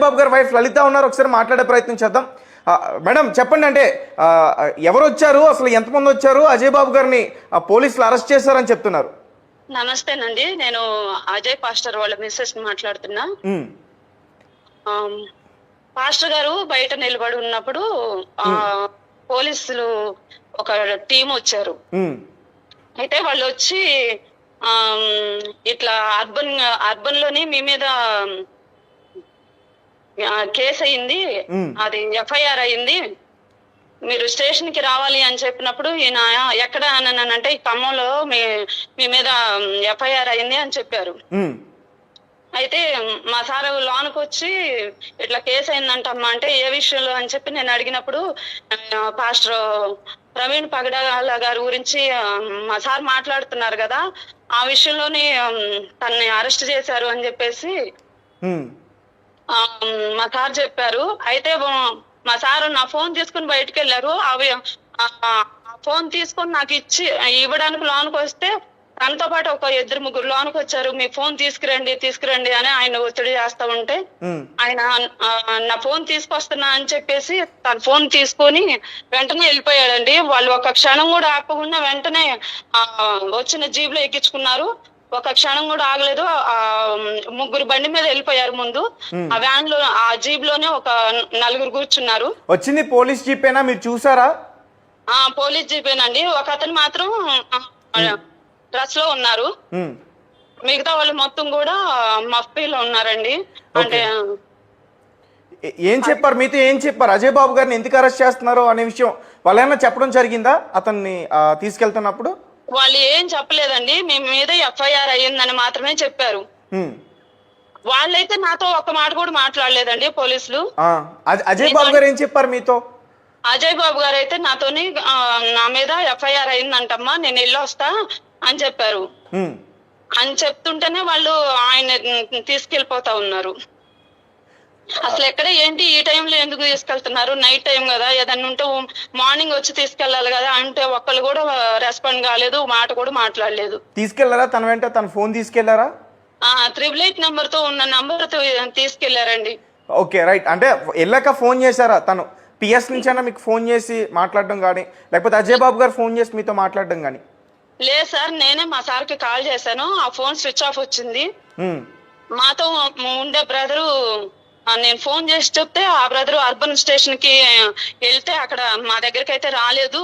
అజయ్ బాబు గారి వైఫ్ లలిత ఉన్నారు. ఒకసారి మాట్లాడే ప్రయత్నం చేద్దాం. మేడం చెప్పండి అంటే ఎవరు వచ్చారు? అసలు ఎంతమంది వచ్చారు? అజయ్ బాబు గారిని పోలీసులు అరెస్ట్ చేశారని చెప్తున్నారు. నమస్తేనండి. నేను అజయ్ పాస్టర్ వాళ్ళ మిస్సెస్ మాట్లాడుతున్నా. పాస్టర్ గారు బయట నిలబడి ఉన్నప్పుడు పోలీసులు ఒక టీం వచ్చారు. అయితే వాళ్ళు వచ్చి ఇట్లా అర్బన్ అర్బన్లోని మీ మీద కేసు అయింది. అది ఎఫ్ఐఆర్ అయింది మీరు స్టేషన్కి రావాలి అని చెప్పినప్పుడు ఈయన ఎక్కడ అంటే ఈ ఖమ్మంలో మీ మీ మీద ఎఫ్ఐఆర్ అయింది అని చెప్పారు. అయితే మా సార్ లోనికి వచ్చి ఇట్లా కేసు అయిందంటమ్మా అంటే ఏ విషయంలో అని చెప్పి నేను అడిగినప్పుడు పాస్టర్ ప్రవీణ్ పగడాల గారి గురించి మా సార్ మాట్లాడుతున్నారు కదా ఆ విషయంలోని తనని అరెస్ట్ చేశారు అని చెప్పేసి మా సార్ చెప్పారు. అయితే మా సార్ నా ఫోన్ తీసుకుని బయటకు వెళ్ళారు అవి ఫోన్ తీసుకొని నాకు ఇచ్చి ఇవ్వడానికి లోనికి వస్తే తనతో పాటు ఒక ఇద్దరు ముగ్గురు లోనికి వచ్చారు. మీ ఫోన్ తీసుకురండి తీసుకురండి అని ఆయన ఒత్తిడి చేస్తా ఉంటే ఆయన నా ఫోన్ తీసుకొస్తున్నా అని చెప్పేసి తన ఫోన్ తీసుకొని వెంటనే వెళ్ళిపోయాడండి. వాళ్ళు ఒక క్షణం కూడా ఆపకుండా వెంటనే ఆ వచ్చిన జీబ్లో ఎక్కించుకున్నారు. ఒక క్షణం కూడా ఆగలేదు. ఆ ముగ్గురు బండి మీద వెళ్ళిపోయారు ముందు. ఆ వ్యాన్లో ఆ జీబ్లోనే ఒక నలుగురు కూర్చున్నారు. వచ్చింది పోలీస్ జీపేనా మీరు చూసారా? ఆ పోలీస్ జీపేనండి ఒక అతను మాత్రం డ్రెస్లో ఉన్నారు. మిగతా వాళ్ళు మొత్తం కూడా మఫ్పీలో ఉన్నారండి. అంటే ఏ- చెప్పారు? మీతో ఏం చెప్పారు? అజయ్ బాబు గారిని ఎందుకు అరెస్ట్ చేస్తున్నారు అనే విషయం వాళ్ళు ఏమైనా చెప్పడం జరిగిందా? అతన్ని తీసుకెళ్తున్నప్పుడు? వాళ్ళు ఏం చెప్పలేదండి. మీ మీద ఎఫ్ఐఆర్ అయ్యిందని మాత్రమే చెప్పారు. వాళ్ళైతే నాతో ఒక్క మాట కూడా మాట్లాడలేదండి పోలీసులు. అజయ్ బాబు గారు ఏం చెప్పారు మీతో? అజయ్ బాబు గారు అయితే నాతోని ఆ, నా మీద ఎఫ్ఐఆర్ అయిందంటమ్మా నేను వెళ్ళి వస్తా అని చెప్పారు. అని చెప్తుంటేనే వాళ్ళు ఆయన తీసుకెళ్ళిపోతా ఉన్నారు. అసలు ఎక్కడ ఏంటి? ఈ టైంలో ఎందుకు తీసుకెళ్తున్నారు? నైట్ టైం కదా ఏదన్నా ఉంటే మార్నింగ్ వచ్చి తీసుకెళ్ళాలి కదా అంటే ఒక్కళ్ళు కూడా రెస్పాండ్ కాలేదు మాట కూడా మాట్లాడలేదు. తీసుకెళ్ళారా? తన వెంట తన ఫోన్ తీసుకెళ్ళారా? త్రిబుల్ ఎయిట్ నెంబర్తో ఉన్న నంబర్తో తీసుకెళ్ళారండి. Okay right. అంటే వెళ్ళాక ఫోన్ చేశారా? తను పిఎస్ నుంచి అయినా మీకు ఫోన్ చేసి మాట్లాడడం కానీ లేకపోతే అజయ్ బాబు గారు ఫోన్ చేసి మీతో మాట్లాడడం కానీ? లేదు సార్ నేనే మా సార్కి కాల్ చేశాను. ఆ ఫోన్ స్విచ్ ఆఫ్ వచ్చింది. మాతో ఉండే బ్రదరు నేను ఫోన్ చేసి చెప్తే ఆ బ్రదర్ అర్బన్ స్టేషన్కి వెళ్తే అక్కడ మా దగ్గరికి అయితే రాలేదు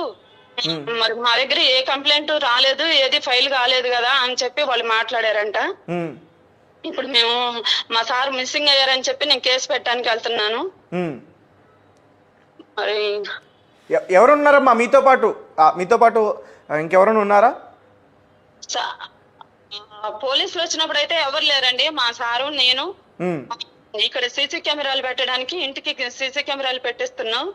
మరి మా దగ్గర ఏ కంప్లైంట్ రాలేదు ఏది ఫైల్ కాలేదు కదా అని చెప్పి వాళ్ళు మాట్లాడారంట. ఇప్పుడు మేము మా సార్ మిస్సింగ్ అయ్యారని చెప్పి నేను కేసు పెట్టడానికి వెళ్తున్నాను. మరి ఎవరున్నారమ్మా మీతో పాటు? మీతో పాటు ఇంకెవరైనా ఉన్నారా? పోలీసులు వచ్చినప్పుడు అయితే ఎవరు లేరండి? మా సారు నేను. ఇక్కడ సీసీ కెమెరాలు పెట్టడానికి ఇంటికి సీసీ కెమెరాలు పెట్టిస్తున్నాం.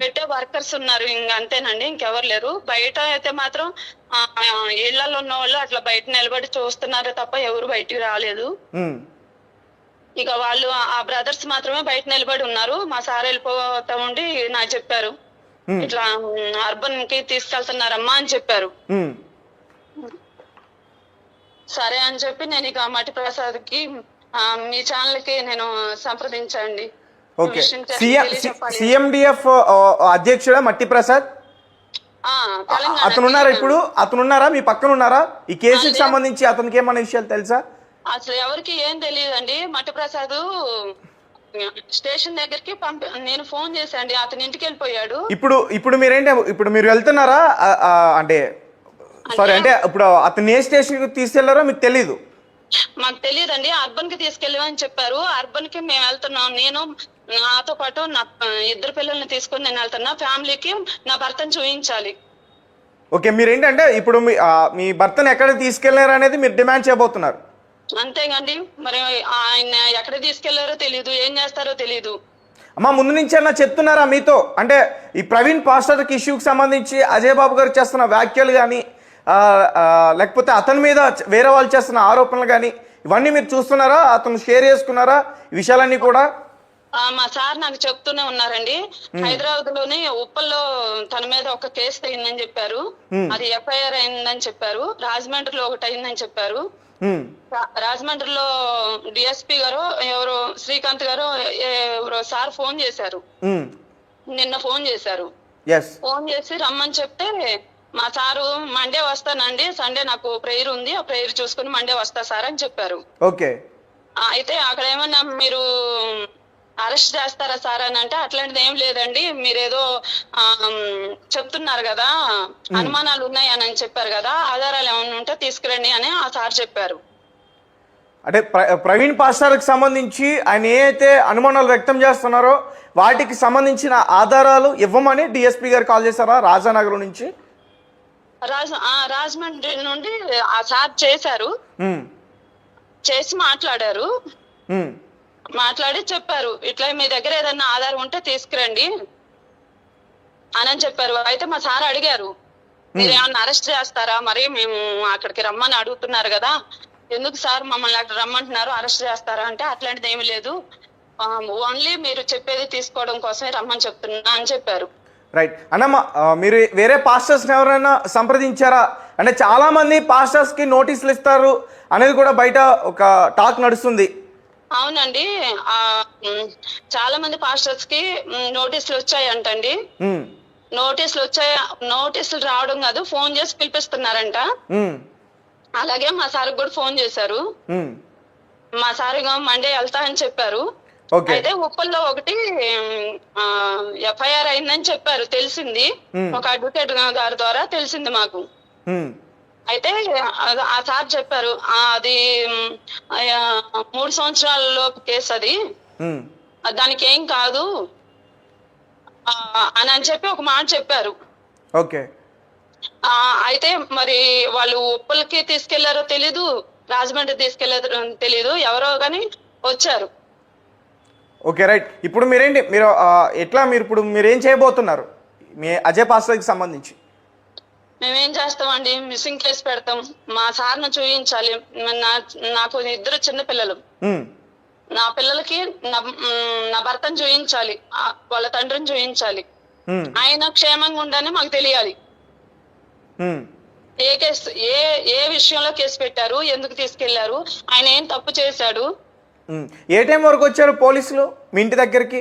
పెట్టే వర్కర్స్ ఉన్నారు ఇంక అంతేనండి ఇంకెవరు లేరు. బయట అయితే మాత్రం ఇళ్ళలో ఉన్న వాళ్ళు అట్లా బయట నిలబడి చూస్తున్నారు తప్ప ఎవరు బయటికి రాలేదు. ఇక వాళ్ళు ఆ బ్రదర్స్ మాత్రమే బయట నిలబడి ఉన్నారు. మా సార్ వెళ్ళిపోతా ఉండి నాకు చెప్పారు. ఇట్లా అర్బన్కి తీసుకెళ్తున్నారమ్మా అని చెప్పారు. సరే అని చెప్పి నేను ఇక మట్టి ప్రసాద్కి మీ ఛానల్కి నేను సంప్రదించండి. ఓకే. సిఎండిఎఫ్ అధ్యక్షుడా మట్టి ప్రసాద్ ఆ, తెలంగాణ అతను ఉన్నారా ఇప్పుడు? అతను ఉన్నారా మీ పక్కన ఉన్నారా ఈ కేసుకి సంబంధించి అతనికి ఏమన్నా విషయాలు తెలుసా? అసలు ఎవరికి ఏం తెలియదండి. మట్టి ప్రసాద్ స్టేషన్ దగ్గరికి పంపి నేను ఫోన్ చేశాండి. అతని ఇంటికి వెళ్ళిపోయాడు. ఇప్పుడు ఇప్పుడు మీరేంటి ఇప్పుడు మీరు వెళ్తున్నారా? అంటే సారీ అంటే ఇప్పుడు అతను ఏ స్టేషన్కి తీసుకెళ్ళారో మీకు తెలీదు. మాకు తెలియదండి అర్బన్కి తీసుకెళ్ళమని చెప్పారు. అర్బన్కి మేము వెళ్తున్నాం. నేను నాతో పాటు నా ఇద్దరు పిల్లల్ని తీసుకొని నేను వెళ్తున్నా. ఫ్యామిలీకి నా భర్తను చూపించాలి ఓకే మీరేంటంటే ఇప్పుడు మీ ఆ, మీ భర్తను ఎక్కడ తీసుకెళ్ళారు అనేది మీరు డిమాండ్ చేయబోతున్నారు. అంతేగాండి. మరి ఆయన ఎక్కడ తీసుకెళ్ళారో తెలియదు ఏం చేస్తారో తెలియదు అమ్మ ముందు నుంచి అన్న చెప్తున్నారా మీతో? అంటే ఈ ప్రవీణ్ పాస్టర్కి ఇష్యూకి సంబంధించి అజయ్ బాబు గారు చేస్తున్న వ్యాఖ్యలు కానీ లేకపోతే అతని మీద వేరే వాళ్ళు చేస్తున్న ఆరోపణలు కానీ ఇవన్నీ మీరు చూస్తున్నారా? అతను షేర్ చేసుకున్నారా? ఈ విషయాలన్నీ కూడా? మా సార్ నాకు చెప్తూనే ఉన్నారండి. హైదరాబాద్లోని ఉప్పల్లో తన మీద ఒక కేసు అయిందని చెప్పారు. అది ఎఫ్ఐఆర్ అయిందని చెప్పారు. రాజమండ్రిలో ఒకటి అయిందని చెప్పారు. రాజమండ్రిలో డిఎస్పి గారు ఎవరు శ్రీకాంత్ గారు ఎవరో సార్ ఫోన్ చేశారు. నిన్న ఫోన్ చేశారు. ఫోన్ చేసి రమ్మని చెప్తే మా సారు మండే వస్తానండి సండే నాకు ప్రేయర్ ఉంది ఆ ప్రేయర్ చూసుకుని మండే వస్తా సార్ అని చెప్పారు. ఓకే. అయితే అక్కడ ఏమన్నా మీరు అరెస్ట్ చేస్తారా సార్ అని అంటే అట్లాంటిది ఏం లేదండి మీరేదో చెప్తున్నారు కదా అనుమానాలు ఉన్నాయని అని చెప్పారు కదా ఆధారాలు ఏమైనా ఉంటే తీసుకురండి అని ఆ సార్ చెప్పారు. అంటే ప్ర- ప్రవీణ్ పాస్టర్కి సంబంధించి ఆయన ఏ అయితే అనుమానాలు వ్యక్తం చేస్తున్నారో వాటికి సంబంధించిన ఆధారాలు ఇవ్వమని డిఎస్పీ గారు కాల్ చేశారా? రాజానగరం నుంచి? రాజ ఆ, రాజమండ్రి నుండి ఆ సార్ చేశారు. చేసి మాట్లాడారు. మాట్లాడి చెప్పారు ఇట్లా మీ దగ్గర ఏదన్నా ఆధారం ఉంటే తీసుకురండి అని చెప్పారు. అయితే మా సార్ అడిగారు మీరు ఏమన్నా అరెస్ట్ చేస్తారా? మరి మేము అక్కడికి రమ్మని అడుగుతున్నారు కదా. ఎందుకు సార్ మమ్మల్ని అక్కడ రమ్మంటున్నారు అరెస్ట్ చేస్తారా అంటే అట్లాంటిది ఏమీ లేదు. ఓన్లీ మీరు చెప్పేది తీసుకోవడం కోసమే రమ్మని చెప్తున్నా అని చెప్పారు. రైట్ అన్నమ్మ ఆ, మీరు వేరే పాస్టర్స్ని ఎవరైనా సంప్రదించారా? అంటే చాలా మంది పాస్టర్స్కి నోటీసులు ఇస్తారు అనేది కూడా బయట ఒక టాక్ నడుస్తుంది. అవునండి. చాలా మంది పాస్టర్స్కి నోటీసులు వచ్చాయంటండి. ఉమ్, నోటీసులు వచ్చాయి? నోటీసులు రావడం కాదు ఫోన్ చేసి పిలిపిస్తున్నారంట. అలాగే మా సార్ కూడా ఫోన్ చేశారు. మా. సార్ మండే వెళ్తా అని చెప్పారు. అయితే ఉప్పల్లో ఒకటి ఎఫ్ఐఆర్ అయిందని చెప్పారు తెలిసింది. ఒక అడ్వకేట్ గారి ద్వారా తెలిసింది మాకు. అయితే ఆ- సార్ చెప్పారు "ఆ, అది మూడు సంవత్సరాల లోపు కేసు అది. దానికి ఏం కాదు. ఆ, అని అని చెప్పి ఒక మాట చెప్పారు. ఓకే. అయితే మరి వాళ్ళు ఉప్పలకి తీసుకెళ్ళారో తెలీదు రాజమండ్రి తీసుకెళ్ళారో తెలీదు ఎవరో కానీ వచ్చారు. ఓకే రైట్ ఇప్పుడు మీరేంటి? మీరు ఎట్లా మీరు ఇప్పుడు మీరు ఏం చేయబోతున్నారు? మీ అజయ్ పాస్టర్కి సంబంధించి. మేమేం చేస్తామండి? మిస్సింగ్ కేసు పెడతాం. మా సార్ను చూపించాలి నాకు ఇద్దరు చిన్న పిల్లలు. నా పిల్లలకి నా భర్తను చూపించాలి ఆ, వాళ్ళ తండ్రిని చూపించాలి ఉమ్, ఆయన క్షేమంగా ఉండని మాకు తెలియాలి. ఏ కేసు ఏ ఏ విషయంలో కేసు పెట్టారు? ఎందుకు తీసుకెళ్ళారు? ఆయన ఏం తప్పు చేశాడు. ఏ టైం వరకు వచ్చారు పోలీసులు మీ ఇంటి దగ్గరికి?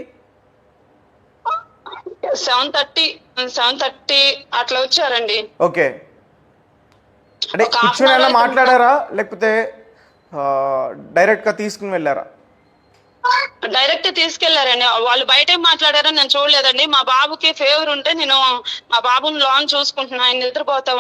సెవెన్ థర్టీ సెవెన్ థర్టీ అట్లా వచ్చారండి. ఓకే. అంటే కూర్చొని. మాట్లాడారా? లేకపోతే ఆ, డైరెక్ట్గా తీసుకుని వెళ్ళారా? డైరెక్ట్ తీసుకెళ్ళారండి. వాళ్ళు బయట మాట్లాడారని నేను చూడలేదండి. మా బాబుకి ఫేవర్ ఉంటే నేను మా బాబుని లాన్ చూసుకుంటున్నా. ఆయన నిద్రపోతా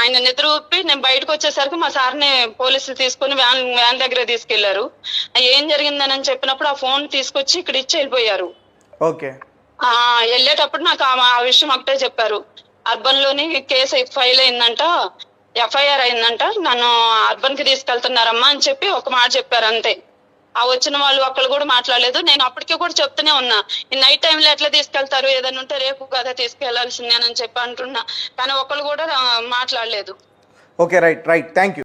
ఆయన నిద్ర ఊపి నేను బయటకు వచ్చేసరికి మా సార్ని పోలీసులు తీసుకుని వ్యాన్ వ్యాన్ దగ్గర తీసుకెళ్ళారు. ఏం జరిగిందని చెప్పినప్పుడు ఆ ఫోన్ తీసుకొచ్చి ఇక్కడ ఇచ్చి వెళ్ళిపోయారు. ఓకే. ఆ వెళ్ళేటప్పుడు నాకు ఆ ఆ విషయం ఒకటే చెప్పారు. అర్బన్లోని కేసు ఫైల్ అయిందంట ఎఫ్ఐఆర్ అయిందంట. నన్ను అర్బన్కి తీసుకెళ్తున్నారమ్మా అని చెప్పి ఒక మాట చెప్పారు అంతే. ఆ వచ్చిన వాళ్ళు ఒక్కళ్ళు కూడా మాట్లాడలేదు. నేను అప్పటికే కూడా చెప్తూనే ఉన్నా ఈ నైట్ టైంలో ఎట్లా తీసుకెళ్తారు? ఏదైనా ఉంటే రేపు కదా తీసుకెళ్ళాల్సిందేనని చెప్పి అంటున్నా. కానీ ఒక్కరు కూడా మాట్లాడలేదు. Okay right right thank you